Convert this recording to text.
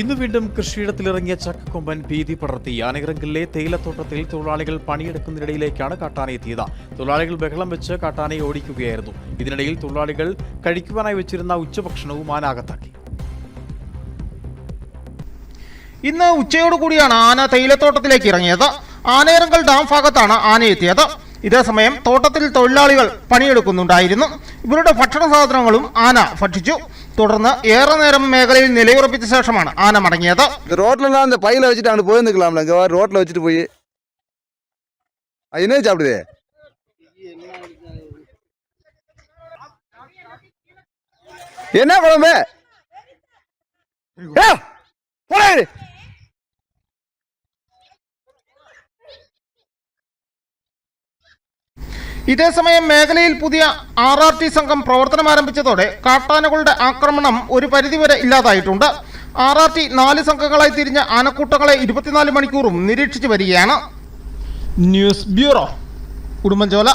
ഇന്ന് വീണ്ടും കൃഷിയിടത്തിലിറങ്ങിയ ചക്കക്കൊമ്പൻ ഭീതി പടർത്തി. ആനയിറങ്കലിലെ തേയിലത്തോട്ടത്തിൽ തൊഴിലാളികൾ പണിയെടുക്കുന്നതിനിടയിലേക്കാണ് കാട്ടാന എത്തിയത്. തൊഴിലാളികൾ ബഹളം വെച്ച് കാട്ടാനയെ ഓടിക്കുകയായിരുന്നു. ഇതിനിടയിൽ തൊഴിലാളികൾ കഴിക്കുവാനായി വെച്ചിരുന്ന ഉച്ചഭക്ഷണവും ആന അകത്താക്കി ഇന്ന് ഉച്ചയോടുകൂടിയാണ് ആന തേയിലത്തോട്ടത്തിലേക്ക് ഇറങ്ങിയത്. ആനയിറങ്കൽ ഡാം ഭാഗത്താണ് ആന എത്തിയത്. ഇതേസമയം തോട്ടത്തിൽ തൊഴിലാളികൾ പണിയെടുക്കുന്നുണ്ടായിരുന്നു. ഇവരുടെ ഭക്ഷണ സാധനങ്ങളും ആന ഭക്ഷിച്ചു. തുടർന്ന് ഏറെ നേരം മേഖലയിൽ നിലയുറപ്പിച്ച ശേഷമാണ് ആന മടങ്ങിയത് இந்த ரோட்லலாம் அந்த பையில வச்சுட்டு அங்கே போயிருந்துக்கலாம்ல இங்கே ரோட்டில் வச்சுட்டு போய் அது என்ன சாப்பிடுது என்ன குழம்பு ஏ, போடா இரு. ഇതേസമയം മേഖലയിൽ പുതിയ ആർ ആർ ടി സംഘം പ്രവർത്തനം ആരംഭിച്ചതോടെ കാട്ടാനകളുടെ ആക്രമണം ഒരു പരിധിവരെ ഇല്ലാതായിട്ടുണ്ട്. ആർ ആർ ടി നാല് സംഘങ്ങളായി തിരിഞ്ഞ ആനക്കൂട്ടങ്ങളെ ഇരുപത്തിനാല് മണിക്കൂറും നിരീക്ഷിച്ചു വരികയാണ്. News bureau Udumbanchola.